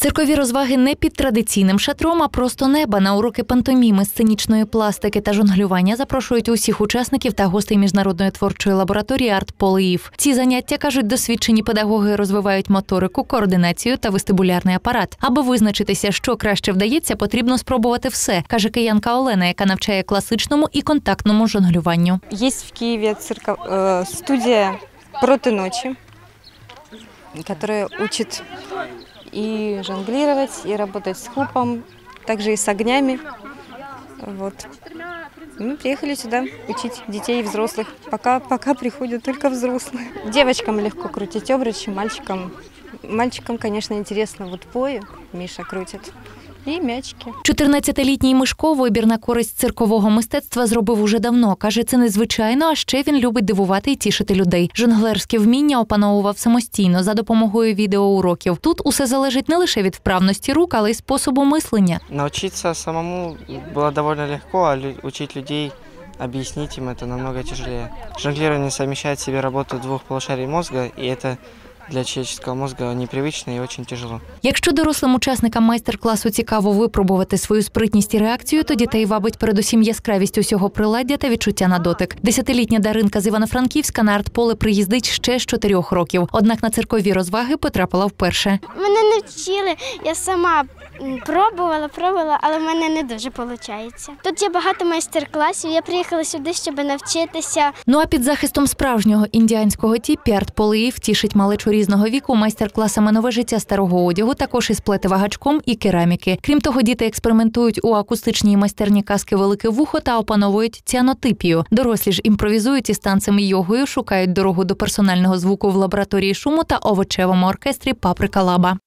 Циркові розваги не під традиційним шатром, а просто неба на уроки пантоміми, сценічної пластики та жонглювання запрошують усіх учасників та гостей міжнародної творчої лабораторії Арт Полиїв. Ці заняття кажуть, досвідчені педагоги розвивають моторику, координацію та вестибулярний апарат. Аби визначитися, що краще вдається, потрібно спробувати все, каже киянка Олена, яка навчає класичному і контактному жонглюванню. Есть в Киеве цирко- э, студия «Проты ночи», которая учит и жонглировать, и работать с хупом, также и с огнями. Вот. Мы приехали сюда учить детей и взрослых. Пока, пока приходят только взрослые. Девочкам легко крутить обручи, мальчикам, мальчикам, конечно, интересно вот пои, Миша крутит, и мячики. 14-літній Мишко вибір на користь циркового мистецтва зробив уже давно. Каже, це незвичайно, а ще він любить дивувати і тішити людей. Жонглерське вміння опановував самостійно за допомогою відеоуроків. Тут усе залежить не лише від вправності рук, але й способу мислення. Научиться самому было довольно легко, а лю- учить людей, объяснить им это намного тяжелее. Жонглирование совмещает в себе работу двух полушарий мозга, и это для человеческого мозга непривычно и очень тяжело. Якщо дорослим учасникам майстер-класу цікаво випробувати свою спритність і реакцію, то дітей вабить передусім яскравість усього приладдя та відчуття на дотик. Десятилітня Даринка з Івано-Франківська на артполе приїздить ще з чотирьох років. Однак на циркові розваги потрапила вперше. Мене не вчили, я сама пробувала, пробувала, але в мене не дуже виходить. Тут є багато майстер-класів. Я приїхала сюди, щоб навчитися. Ну а під захистом справжнього індіанського тіпі артполеїв тішить малечу різного віку майстер-класами нове життя старого одягу, також із плетивагачком і кераміки. Крім того, діти експериментують у акустичній майстерні казки Велике вухо та опановують ціанотипію. Дорослі ж імпровізують із танцями йогою, шукають дорогу до персонального звуку в лабораторії шуму та овочевому оркестрі Паприка Лаба.